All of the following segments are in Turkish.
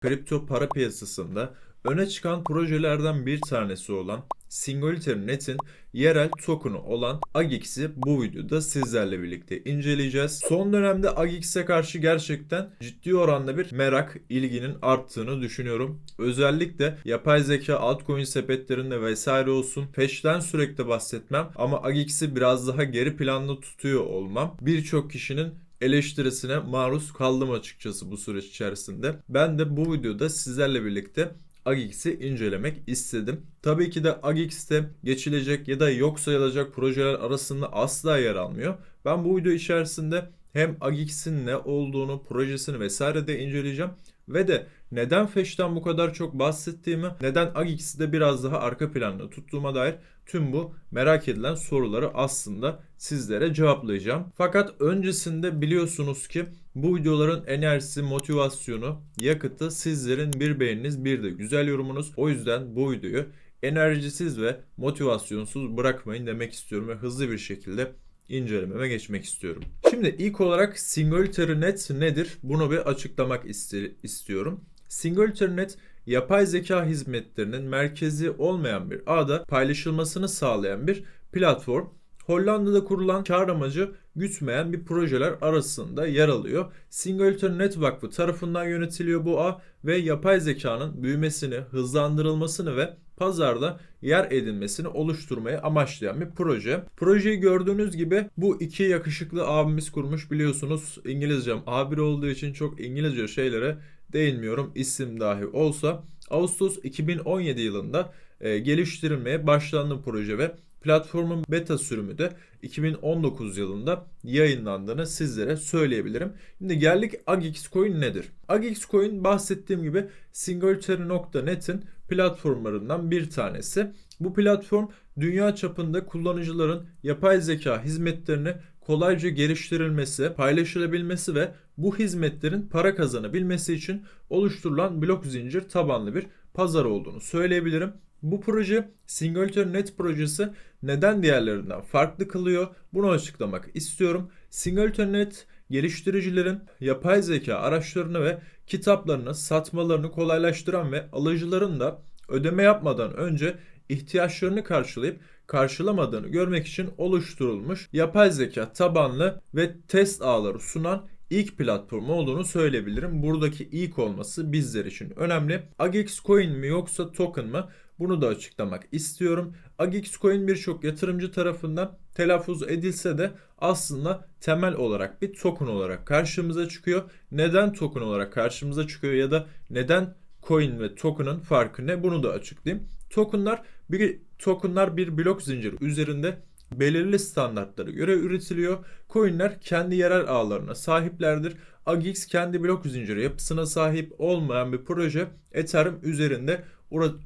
kripto para piyasasında öne çıkan projelerden bir tanesi olan Singularity Net'in yerel token'ı olan AGX'i bu videoda sizlerle birlikte inceleyeceğiz. Son dönemde AGX'e karşı gerçekten ciddi oranda bir merak, ilginin arttığını düşünüyorum. Özellikle yapay zeka altcoin sepetlerinde vesaire olsun. Fetch'ten sürekli bahsetmem ama AGX'i biraz daha geri planda tutuyor olmam. Birçok kişinin eleştirisine maruz kaldım açıkçası bu süreç içerisinde. Ben de bu videoda sizlerle birlikte AGX'i incelemek istedim. Tabii ki de AGX'te geçilecek ya da yok sayılacak projeler arasında asla yer almıyor. Ben bu video içerisinde hem AGX'in ne olduğunu, projesini vesaire de inceleyeceğim ve de neden Fetch'ten bu kadar çok bahsettiğimi, neden AGX'i de biraz daha arka planda tuttuğuma dair tüm bu merak edilen soruları aslında sizlere cevaplayacağım. Fakat öncesinde biliyorsunuz ki bu videoların enerjisi, motivasyonu, yakıtı sizlerin bir beğeniniz bir de güzel yorumunuz. O yüzden bu videoyu enerjisiz ve motivasyonsuz bırakmayın demek istiyorum ve hızlı bir şekilde incelememe geçmek istiyorum. Şimdi ilk olarak Singularity Net nedir? Bunu bir açıklamak iste- istiyorum. Singularity Net yapay zeka hizmetlerinin merkezi olmayan bir ağda paylaşılmasını sağlayan bir platform. Hollanda'da kurulan kar amacı gütmeyen bir projeler arasında yer alıyor. Singularity Net Vakfı tarafından yönetiliyor bu ağ ve yapay zekanın büyümesini, hızlandırılmasını ve pazarda yer edinmesini oluşturmayı amaçlayan bir proje. Projeyi gördüğünüz gibi bu iki yakışıklı abimiz kurmuş biliyorsunuz İngilizcem A1 olduğu için çok İngilizce şeylere değinmiyorum isim dahi olsa. Ağustos 2017 yılında e, geliştirilmeye başlandı proje ve platformun beta sürümü de 2019 yılında yayınlandığını sizlere söyleyebilirim. Şimdi geldik AGX Coin nedir? AGX Coin bahsettiğim gibi Singularity.net'in platformlarından bir tanesi. Bu platform dünya çapında kullanıcıların yapay zeka hizmetlerini kolayca geliştirilmesi, paylaşılabilmesi ve bu hizmetlerin para kazanabilmesi için oluşturulan blok zincir tabanlı bir pazar olduğunu söyleyebilirim. Bu proje Singularity Net projesi neden diğerlerinden farklı kılıyor? Bunu açıklamak istiyorum. Singularity Net geliştiricilerin yapay zeka araçlarını ve kitaplarını satmalarını kolaylaştıran ve alıcıların da ödeme yapmadan önce ihtiyaçlarını karşılayıp karşılamadığını görmek için oluşturulmuş yapay zeka tabanlı ve test ağları sunan ilk platform olduğunu söyleyebilirim. Buradaki ilk olması bizler için önemli. AGX Coin mi yoksa token mı? Bunu da açıklamak istiyorum. AGX Coin birçok yatırımcı tarafından telaffuz edilse de aslında temel olarak bir token olarak karşımıza çıkıyor. Neden token olarak karşımıza çıkıyor ya da neden coin ve token'ın farkı ne? Bunu da açıklayayım. Tokenlar bir tokenlar bir blok zinciri üzerinde belirli standartlara göre üretiliyor. Coinler kendi yerel ağlarına sahiplerdir. AGX kendi blok zinciri yapısına sahip olmayan bir proje. Ethereum üzerinde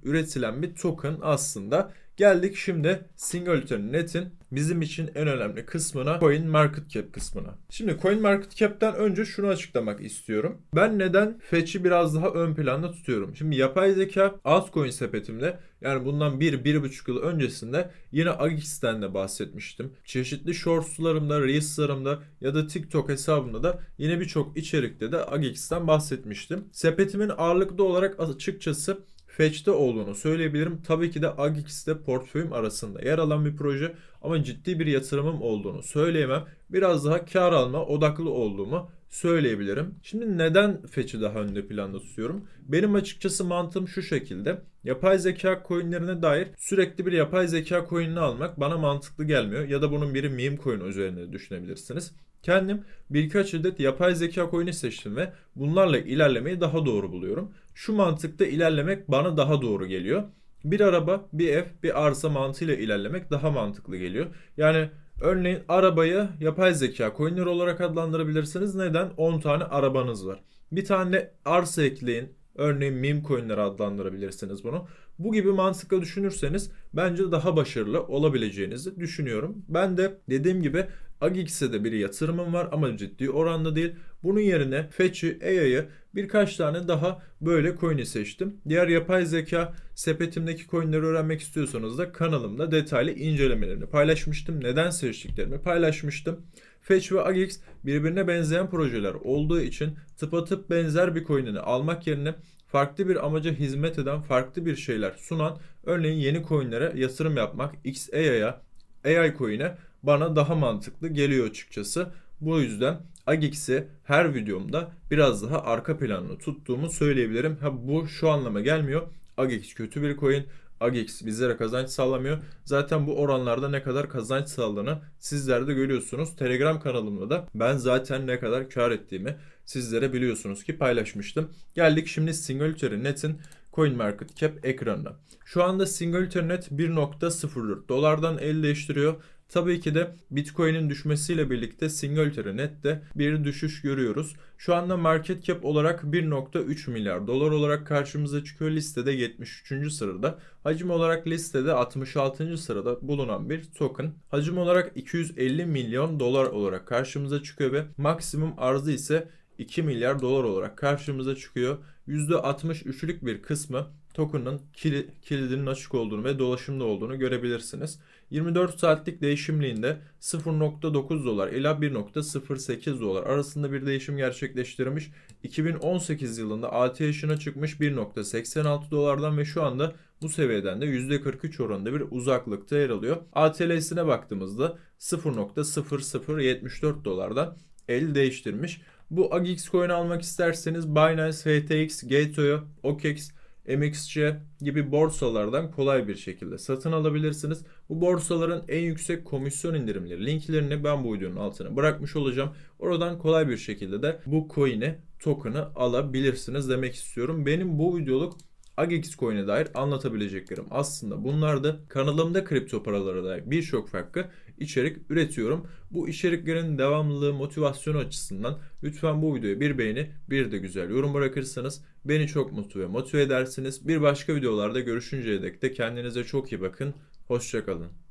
üretilen bir token aslında. Geldik şimdi Singularity Net'in bizim için en önemli kısmına Coin Market Cap kısmına. Şimdi Coin Market Cap'ten önce şunu açıklamak istiyorum. Ben neden Fetch'i biraz daha ön planda tutuyorum? Şimdi yapay zeka altcoin sepetimde yani bundan 1-1,5 yıl öncesinde yine AGX'ten de bahsetmiştim. Çeşitli shortslarımda, reels'larımda ya da TikTok hesabımda da yine birçok içerikte de AGX'ten bahsetmiştim. Sepetimin ağırlıklı olarak açıkçası Fetch'te olduğunu söyleyebilirim. Tabii ki de AGX'de portföyüm arasında yer alan bir proje ama ciddi bir yatırımım olduğunu söyleyemem. Biraz daha kar alma odaklı olduğumu söyleyebilirim. Şimdi neden Fetch'i daha önde planda tutuyorum? Benim açıkçası mantığım şu şekilde. Yapay zeka coinlerine dair sürekli bir yapay zeka coinini almak bana mantıklı gelmiyor. Ya da bunun biri meme coin üzerine düşünebilirsiniz. Kendim birkaç adet yapay zeka coin'i seçtim ve bunlarla ilerlemeyi daha doğru buluyorum. Şu mantıkta ilerlemek bana daha doğru geliyor. Bir araba, bir ev, bir arsa mantığıyla ilerlemek daha mantıklı geliyor. Yani örneğin arabayı yapay zeka coin'ler olarak adlandırabilirsiniz. Neden? 10 tane arabanız var. Bir tane arsa ekleyin. Örneğin meme coin'ler adlandırabilirsiniz bunu. Bu gibi mantıkla düşünürseniz bence daha başarılı olabileceğinizi düşünüyorum. Ben de dediğim gibi AGX'e de bir yatırımım var ama ciddi oranda değil. Bunun yerine Fetch'i, AI'yı birkaç tane daha böyle coin'i seçtim. Diğer yapay zeka sepetimdeki coin'leri öğrenmek istiyorsanız da kanalımda detaylı incelemelerini paylaşmıştım. Neden seçtiklerimi paylaşmıştım. Fetch ve AGX birbirine benzeyen projeler olduğu için tıpatıp benzer bir coin'ini almak yerine farklı bir amaca hizmet eden farklı bir şeyler sunan örneğin yeni coinlere yatırım yapmak XAI'ya AI coin'e bana daha mantıklı geliyor açıkçası. Bu yüzden Agix'i her videomda biraz daha arka planını tuttuğumu söyleyebilirim. Ha bu şu anlama gelmiyor. Agix kötü bir coin. Agix bizlere kazanç sağlamıyor. Zaten bu oranlarda ne kadar kazanç sağladığını sizler de görüyorsunuz. Telegram kanalımda da ben zaten ne kadar kar ettiğimi sizlere biliyorsunuz ki paylaşmıştım. Geldik şimdi Singularity Net'in CoinMarketCap ekranına. Şu anda Singularity Net 1.04 dolardan el değiştiriyor. Tabii ki de Bitcoin'in düşmesiyle birlikte Singularity Net'te bir düşüş görüyoruz. Şu anda market cap olarak 1.3 milyar dolar olarak karşımıza çıkıyor. Listede 73. sırada. Hacim olarak listede 66. sırada bulunan bir token. Hacim olarak 250 milyon dolar olarak karşımıza çıkıyor ve maksimum arzı ise 2 milyar dolar olarak karşımıza çıkıyor. %63'lük bir kısmı token'ın kili- kilidinin açık olduğunu ve dolaşımda olduğunu görebilirsiniz. 24 saatlik değişimliğinde 0.9 dolar ila 1.08 dolar arasında bir değişim gerçekleştirmiş. 2018 yılında ATH'ına çıkmış 1.86 dolardan ve şu anda bu seviyeden de %43 oranında bir uzaklıkta yer alıyor. ATL'sine baktığımızda 0.0074 dolardan el değiştirmiş. Bu AGX coin almak isterseniz Binance, FTX, Gateway, OKEx, MXC gibi borsalardan kolay bir şekilde satın alabilirsiniz. Bu borsaların en yüksek komisyon indirimleri linklerini ben bu videonun altına bırakmış olacağım. Oradan kolay bir şekilde de bu coin'i, token'ı alabilirsiniz demek istiyorum. Benim bu videoluk AGX coin'e dair anlatabileceklerim aslında bunlardı. Kanalımda kripto paralara dair birçok farklı içerik üretiyorum. Bu içeriklerin devamlılığı, motivasyonu açısından lütfen bu videoya bir beğeni, bir de güzel yorum bırakırsanız beni çok mutlu ve motive edersiniz. Bir başka videolarda görüşünceye dek de kendinize çok iyi bakın. Hoşçakalın.